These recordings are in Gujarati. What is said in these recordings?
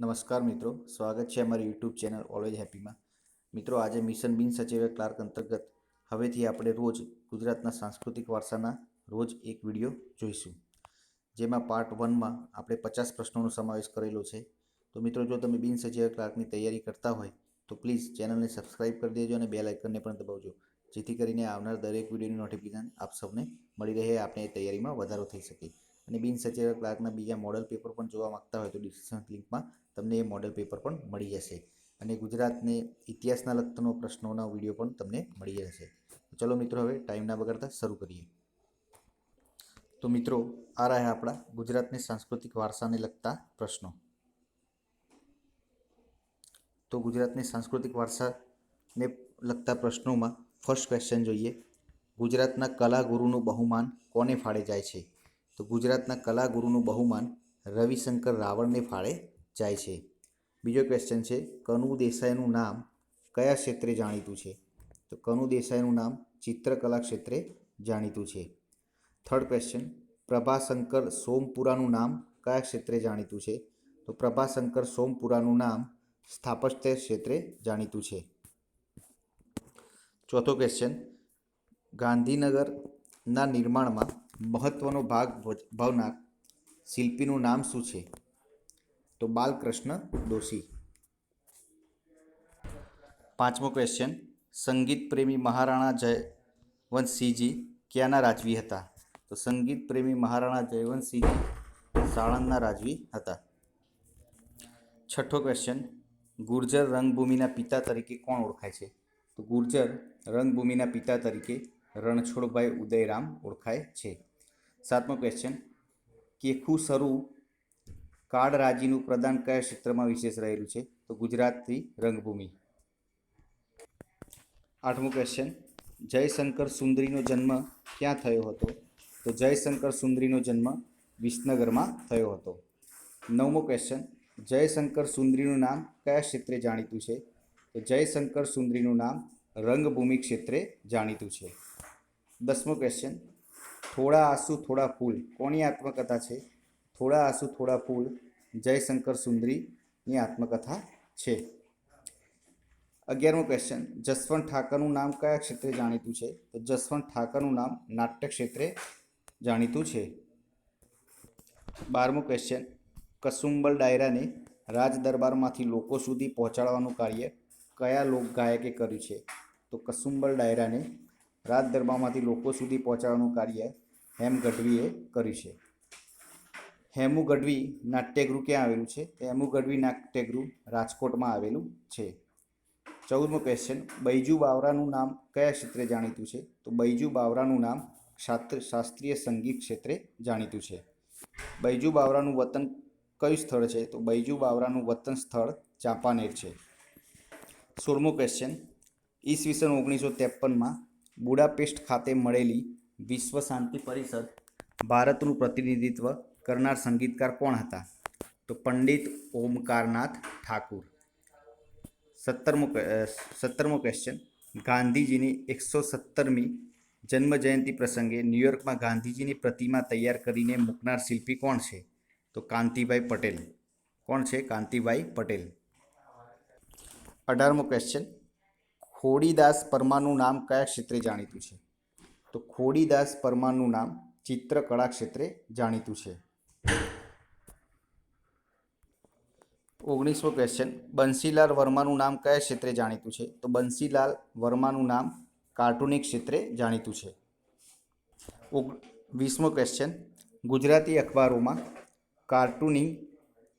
નમસ્કાર મિત્રો, સ્વાગત છે અમારી યુટ્યુબ ચેનલ ઓલવેજ હેપીમાં મિત્રો, આજે મિશન બિન સચિવ ક્લાર્ક અંતર્ગત હવેથી આપણે રોજ ગુજરાતના સાંસ્કૃતિક વારસાના રોજ એક વીડિયો જોઈશું. જેમાં પાર્ટ વનમાં આપણે પચાસ પ્રશ્નોનો સમાવેશ કરેલો છે. તો મિત્રો, જો તમે બિન સચિવ ક્લાર્કની તૈયારી કરતા હોય, તો પ્લીઝ ચેનલને સબસ્ક્રાઇબ કરી દેજો અને બેલ આઇકનને પણ દબાવજો. જેથી કરીને આવનાર દરેક વિડીયોની નોટિફિકેશન આપ સૌને મળી રહે આપણે એ તૈયારીમાં વધારો થઈ શકે. અને બિન સચિવ ક્લાર્કના બીજા મોડલ પેપર પણ જોવા માંગતા હોય તો ડિસ્ક્રિપ્શન લિંકમાં તમને એ મોડલ પેપર પણ મળી જશે. અને ગુજરાતને ઇતિહાસના લગતનો પ્રશ્નોના વીડિયો પણ તમને મળી જશે. ચલો મિત્રો હવે ટાઈમ ના બગાડતા શરૂ કરીએ. તો મિત્રો, આ રહ્યા આપણા ગુજરાતને સાંસ્કૃતિક વારસાને લગતા પ્રશ્નો. તો ગુજરાતની સાંસ્કૃતિક વારસાને લગતા પ્રશ્નોમાં ફર્સ્ટ ક્વેશ્ચન જોઈએ. ગુજરાતના કલા ગુરુનું બહુમાન કોને ફાળે જાય છે? તો ગુજરાતના કલાગુરુનું બહુમાન રવિશંકર રાવળને ફાળે જાય છે. બીજો ક્વેશ્ચન છે, કનુ દેસાઈનું નામ કયા ક્ષેત્રે જાણીતું છે? તો કનુ દેસાઈનું નામ ચિત્રકલા ક્ષેત્રે જાણીતું છે. થર્ડ ક્વેશ્ચન પ્રભાશંકર સોમપુરાનું નામ કયા ક્ષેત્રે જાણીતું છે? તો પ્રભાશંકર સોમપુરાનું નામ સ્થાપત્ય ક્ષેત્રે જાણીતું છે. ચોથો ક્વેશ્ચન ગાંધીનગરના નિર્માણમાં મહત્વનો ભાગ ભજ- ભજવનાર શિલ્પીનું નામ શું છે? તો બાલકૃષ્ણ દોશી. પાંચમો ક્વેશ્ચન સંગીત પ્રેમી મહારાણા જયવંતસિંહજી ક્યાંના રાજવી હતા? તો સંગીત પ્રેમી મહારાણા જયવંતસિંહજી સાણંદના રાજવી હતા. છઠ્ઠો ક્વેશ્ચન ગુર્જર રંગભૂમિના પિતા તરીકે કોણ ઓળખાય છે? તો ગુર્જર રંગભૂમિના પિતા તરીકે રણછોડભાઈ ઉદયરામ ઓળખાય છે. સાતમો ક્વેશ્ચન કેખુ કાળ કાળરાજીનું પ્રદાન કયા ક્ષેત્રમાં વિશેષ રહેલું છે? તો ગુજરાતની રંગભૂમિ. આઠમો ક્વેશ્ચન જયશંકર સુંદરીનો જન્મ ક્યાં થયો હતો? તો જયશંકર સુંદરીનો જન્મ વિસનગરમાં થયો હતો. નવમો ક્વેશ્ચન જયશંકર સુંદરીનું નામ કયા ક્ષેત્રે જાણીતું છે? તો જયશંકર સુંદરીનું નામ રંગભૂમિ ક્ષેત્રે જાણીતું છે. દસમો ક્વેશ્ચન થોડા આંસુ, થોડા ફૂલ. કોની આત્મકથા છે? થોડા આંસુ, થોડા ફૂલ. જયશંકર સુંદરીની આત્મકથા છે. અગિયારમો ક્વેશ્ચન જસવંત ઠાકરનું નામ કયા ક્ષેત્રે જાણીતું છે? તો જસવંત ઠાકરનું નામ નાટ્ય ક્ષેત્રે જાણીતું છે. બારમો ક્વેશ્ચન કસુંબલ ડાયરાને રાજ દરબારમાંથી લોકો સુધી પહોંચાડવાનું કાર્ય કયા લોક ગાયકે કર્યું છે? તો કસુંબલ ડાયરાને રાજ દરબારમાંથી લોકો સુધી પહોંચાડવાનું કાર્ય હેમ ગઢવીએ કર્યું છે. હેમુ ગઢવી નાટ્યગૃહ ક્યાં આવેલું છે? હેમુ ગઢવી નાટ્યગૃહ રાજકોટમાં આવેલું છે. ચૌદમો ક્વેશ્ચન બૈજુ બાવરાનું નામ કયા ક્ષેત્રે જાણીતું છે? તો બૈજુ બાવરાનું નામ શાસ્ત્ર, શાસ્ત્રીય સંગીત ક્ષેત્રે જાણીતું છે. બૈજુ બાવરાનું વતન કયું સ્થળ છે? તો બૈજુ બાવરાનું વતન સ્થળ ચાંપાનેર છે. સોળમો ક્વેશ્ચન ઈસવીસન ઓગણીસો ત્રેપનમાં બુડાપેસ્ટ ખાતે મળેલી વિશ્વ શાંતિ પરિષદ ભારતનું પ્રતિનિધિત્વ કરનાર સંગીતકાર કોણ હતા? તો પંડિત ઓમકારનાથ ઠાકુર. સત્તરમો સત્તરમો ક્વેશ્ચન ગાંધીજીની એકસો સત્તરમી જન્મજયંતિ પ્રસંગે ન્યુયોર્કમાં ગાંધીજીની પ્રતિમા તૈયાર કરીને મૂકનાર શિલ્પી કોણ છે? તો કાંતિભાઈ પટેલ. કોણ છે? કાંતિભાઈ પટેલ. અઢારમો ક્વેશ્ચન ખોડીદાસ પરમારનું નામ કયા ક્ષેત્રે જાણીતું છે? તો ખોડીદાસ પરમારનું નામ ચિત્રકળા ક્ષેત્રે જાણીતું છે. ઓગણીસમો ક્વેશ્ચન બંસીલાલ વર્માનું નામ કયા ક્ષેત્રે જાણીતું છે? તો બંસીલાલ વર્માનું નામ કાર્ટુનિક ક્ષેત્રે જાણીતું છે. ઓગ, વીસમો ક્વેશ્ચન ગુજરાતી અખબારોમાં કાર્ટૂનિંગ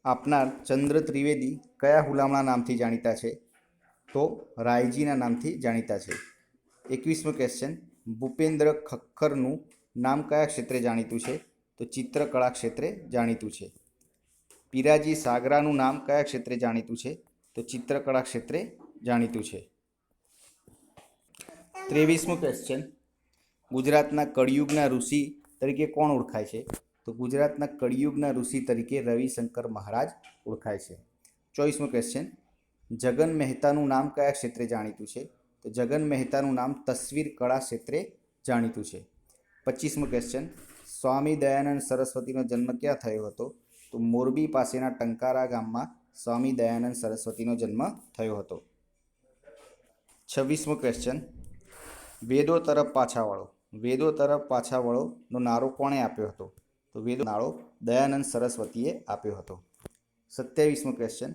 આપનાર ચંદ્ર ત્રિવેદી કયા હુલામણા નામથી જાણીતા છે? તો રાયજીના નામથી જાણીતા છે. એકવીસમો ક્વેશ્ચન ભૂપેન્દ્ર ખક્કરનું નામ કયા ક્ષેત્રે જાણીતું છે? તો ચિત્રકળા ક્ષેત્રે જાણીતું છે. પીરાજી સાગરાનું નામ કયા ક્ષેત્રે જાણીતું છે? તો ચિત્રકળા ક્ષેત્રે જાણીતું છે. ત્રેવીસમો ક્વેશ્ચન ગુજરાતના કળિયુગના ઋષિ તરીકે કોણ ઓળખાય છે? તો ગુજરાતના કળિયુગના ઋષિ તરીકે રવિશંકર મહારાજ ઓળખાય છે. ચોવીસમો ક્વેશ્ચન જગન મહેતાનું નામ કયા ક્ષેત્રે જાણીતું છે? તો જગન મહેતાનું નામ તસવીર કળા ક્ષેત્રે જાણીતું છે. પચીસમો ક્વેશ્ચન સ્વામી દયાનંદ સરસ્વતીનો જન્મ ક્યાં થયો હતો? તો મોરબી પાસેના ટંકારા ગામમાં સ્વામી દયાનંદ સરસ્વતીનો જન્મ થયો હતો. છવ્વીસમો ક્વેશ્ચન વેદો તરફ પાછા વળો વેદો તરફ પાછા વળોનો નારો કોણે આપ્યો હતો? તો વેદો નારો દયાનંદ સરસ્વતીએ આપ્યો હતો. સત્યાવીસમો ક્વેશ્ચન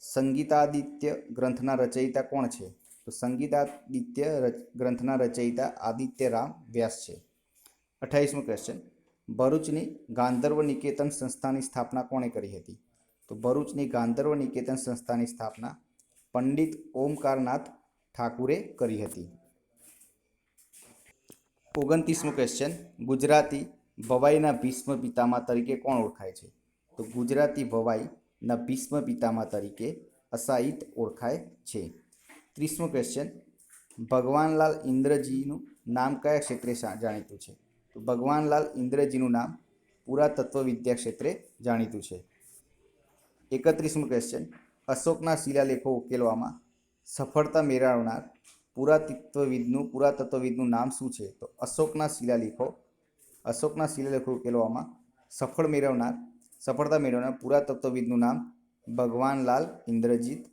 સંગીતાદિત્ય ગ્રંથના રચયિતા કોણ છે? તો સંગીતાદિત્ય ગ્રંથના રચયિતા આદિત્ય રામ વ્યાસ છે. અઠ્ઠાવીસમો ક્વેશ્ચન ભરૂચની ગાંધર્વ નિકેતન સંસ્થાની સ્થાપના કોણે કરી હતી? તો ભરૂચની ગાંધર્વ નિકેતન સંસ્થાની સ્થાપના પંડિત ઓમકારનાથ ઠાકુરે કરી હતી. ઓગણત્રીસમો ક્વેશ્ચન ગુજરાતી ભવાઈના ભીષ્મ પિતામા તરીકે કોણ ઓળખાય છે? તો ગુજરાતી ભવાઈના ભીષ્મ પિતામહ તરીકે અસાહિત ઓળખાય છે. ત્રીસમો ક્વેશ્ચન ભગવાનલાલ ઇન્દ્રજીનું નામ કયા ક્ષેત્રે જાણીતું છે? તો ભગવાનલાલ ઇન્દ્રજીનું નામ પુરાતત્વવિદ્યા ક્ષેત્રે જાણીતું છે. એકત્રીસમો ક્વેશ્ચન અશોકના શિલાલેખો ઉકેલવામાં સફળતા મેળવનાર પુરાતત્વવિદનું પુરાતત્વવિદનું નામ શું છે? તો અશોકના શિલાલેખો અશોકના શિલાલેખો ઉકેલવામાં સફળ મેળવનાર સફળતા મેળવનાર પુરાતત્વવિદનું નામ ભગવાનલાલ ઇન્દ્રજીત,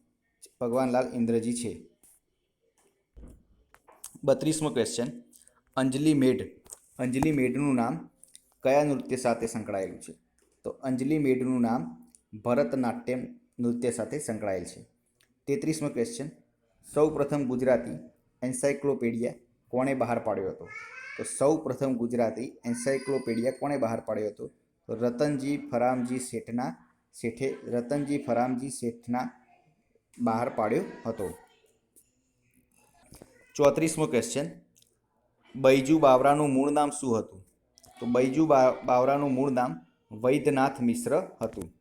ભગવાનલાલ ઇન્દ્રજી છે. બત્રીસમો ક્વેશ્ચન અંજલિ મેઢ. અંજલિ મેઢનું નામ કયા નૃત્ય સાથે સંકળાયેલું છે? તો અંજલિ મેઢનું નામ ભરતનાટ્યમ નૃત્ય સાથે સંકળાયેલ છે. તેત્રીસમો ક્વેશ્ચન સૌ પ્રથમ ગુજરાતી એન્સાયક્લોપીડિયા કોણે બહાર પાડ્યો હતો? તો સૌ પ્રથમ ગુજરાતી એન્સાયક્લોપીડિયા કોણે બહાર પાડ્યો હતો? રતનજી ફરામજી શેઠના શેઠે રતનજી ફરામજી શેઠના બહાર પાડ્યો હતો. ચોત્રીસમો ક્વેશ્ચન બૈજુ બાવરાનું મૂળ નામ શું હતું? તો બૈજુ બાવરાનું મૂળ નામ વૈદ્યનાથ મિશ્ર હતું.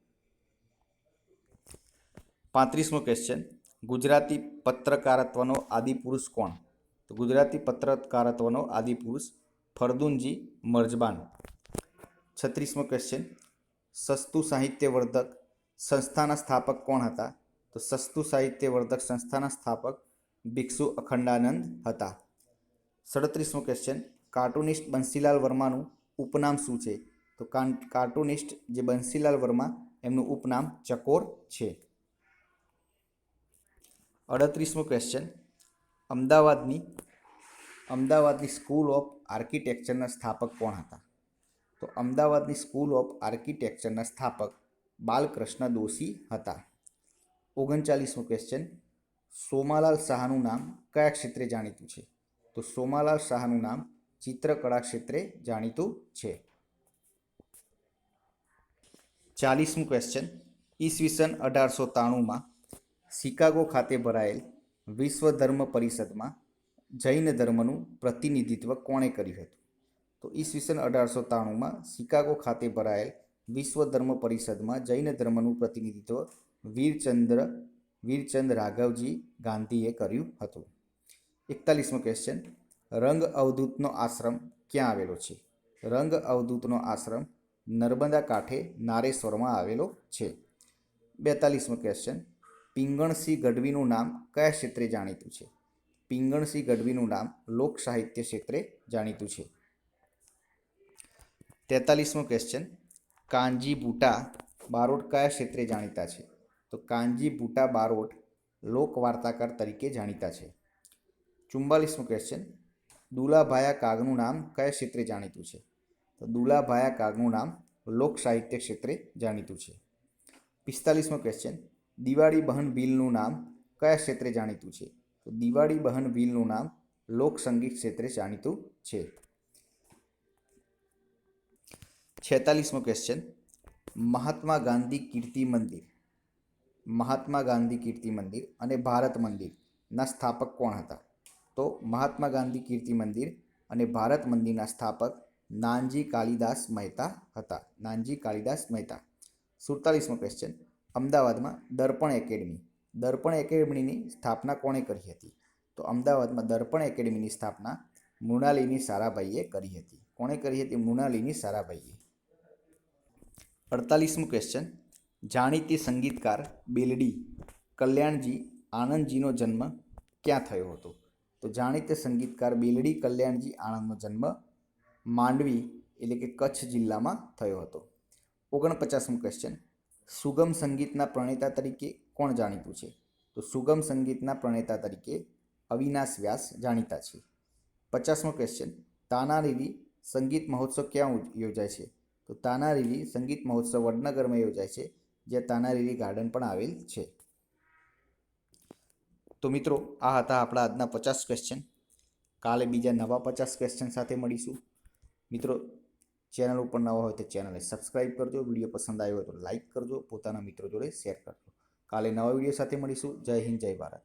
પાંત્રીસમો ક્વેશ્ચન ગુજરાતી પત્રકારત્વનો આદિપુરુષ કોણ? તો ગુજરાતી પત્રકારત્વનો આદિપુરુષ ફરદુનજી મર્જબાન. છત્રીસમો ક્વેશ્ચન સસ્તું સાહિત્યવર્ધક સંસ્થાના સ્થાપક કોણ હતા? તો સસ્તું સાહિત્યવર્ધક સંસ્થાના સ્થાપક ભિક્ષુ અખંડાનંદ હતા. સડત્રીસમો ક્વેશ્ચન કાર્ટુનિસ્ટ બંસીલાલ વર્માનું ઉપનામ શું છે? તો કાર્ટુનિસ્ટ જે બંસીલાલ વર્મા, એમનું ઉપનામ ચકોર છે. અડત્રીસમો ક્વેશ્ચન અમદાવાદની અમદાવાદની સ્કૂલ ઓફ આર્કિટેક્ચરના સ્થાપક કોણ હતા? તો અમદાવાદની સ્કૂલ ઓફ આર્કિટેક્ચરના સ્થાપક બાલકૃષ્ણ દોશી હતા. ઓગણચાલીસમો ક્વેશ્ચન સોમાલાલ શાહનું નામ કયા ક્ષેત્રે જાણીતું છે? તો સોમાલાલ શાહનું નામ ચિત્રકળા ક્ષેત્રે જાણીતું છે. ચાલીસમું ક્વેશ્ચન ઈસવીસન અઢારસો ત્રાણુંમાં શિકાગો ખાતે ભરાયેલ વિશ્વ ધર્મ પરિષદમાં જૈન ધર્મનું પ્રતિનિધિત્વ કોણે કર્યું હતું? તો ઈસવીસન અઢારસો ત્રાણુંમાં શિકાગો ખાતે ભરાયેલ વિશ્વ ધર્મ પરિષદમાં જૈન ધર્મનું પ્રતિનિધિત્વ વીરચંદ્ર, વીરચંદ રાઘવજી ગાંધીએ કર્યું હતું. એકતાલીસમો ક્વેશ્ચન રંગ અવધૂતનો આશ્રમ ક્યાં આવેલો છે? રંગ અવધૂતનો આશ્રમ નર્મદા કાંઠે નારેશ્વરમાં આવેલો છે. બેતાલીસમો ક્વેશ્ચન પિંગણસિંહ ગઢવીનું નામ કયા ક્ષેત્રે જાણીતું છે? પિંગણસિંહ ગઢવીનું નામ લોક સાહિત્ય ક્ષેત્રે જાણીતું છે. તેતાલીસમો ક્વેશ્ચન કાંજી બુટા બારોટ કયા ક્ષેત્રે જાણીતા છે? તો કાંજી બુટા બારોટ લોક વાર્તાકાર તરીકે જાણીતા છે. ચુમ્બાલીસમો ક્વેશ્ચન દુલાભાયા કાગનું નામ કયા ક્ષેત્રે જાણીતું છે? તો દુલાભાયા કાગનું નામ લોક સાહિત્ય ક્ષેત્રે જાણીતું છે. પિસ્તાલીસમો ક્વેશ્ચન દિવાળી બહન ભીલનું નામ કયા ક્ષેત્રે જાણીતું છે? તો દિવાળી બહન ભીલનું નામ લોક સંગીત ક્ષેત્રે જાણીતું છે. છેતાલીસમો ક્વેશ્ચન મહાત્મા ગાંધી કીર્તિ મંદિર. મહાત્મા ગાંધી કીર્તિ મંદિર અને ભારત મંદિરના સ્થાપક કોણ હતા? તો મહાત્મા ગાંધી કીર્તિ મંદિર અને ભારત મંદિરના સ્થાપક નાનજી કાલિદાસ મહેતા હતા. નાનજી કાલિદાસ મહેતા. સુડતાલીસમો ક્વેશ્ચન અમદાવાદમાં દર્પણ એકેડમી. દર્પણ એકેડમીની સ્થાપના કોણે કરી હતી? તો અમદાવાદમાં દર્પણ એકેડમીની સ્થાપના મૃણાલિની સારાભાઈએ કરી હતી. કોણે કરી હતી? મૃણાલિની સારાભાઈએ. અડતાલીસમું ક્વેશ્ચન જાણીતી સંગીતકાર બેલડી કલ્યાણજી આનંદજીનો જન્મ ક્યાં થયો હતો? તો જાણીતા સંગીતકાર બેલડી કલ્યાણજી આણંદનો જન્મ માંડવી એટલે કે કચ્છ જિલ્લામાં થયો હતો. ઓગણપચાસમું ક્વેશ્ચન સુગમ સંગીતના પ્રણેતા તરીકે કોણ જાણીતું છે? તો સુગમ સંગીતના પ્રણેતા તરીકે અવિનાશ વ્યાસ જાણીતા છે. પચાસમો ક્વેશ્ચન તાનારીરી સંગીત મહોત્સવ ક્યાં યોજાય છે? તો તાનારીરી સંગીત મહોત્સવ વડનગરમાં યોજાય છે, જ્યાં તાનારીરી ગાર્ડન પણ આવેલ છે. તો મિત્રો, આ હતા આપણા આજના પચાસ ક્વેશ્ચન કાલે બીજા નવા પચાસ ક્વેશ્ચન સાથે મળીશું. મિત્રો, ચેનલ ઉપર નવા હોય તો ચેનલને સબસ્ક્રાઇબ કરજો, વીડિયો પસંદ આવ્યો હોય તો લાઇક કરજો, પોતાના મિત્રો જોડે શેર કરજો. કાલે નવા વીડિયો સાથે મળીશું. જય હિન્દ, જય ભારત.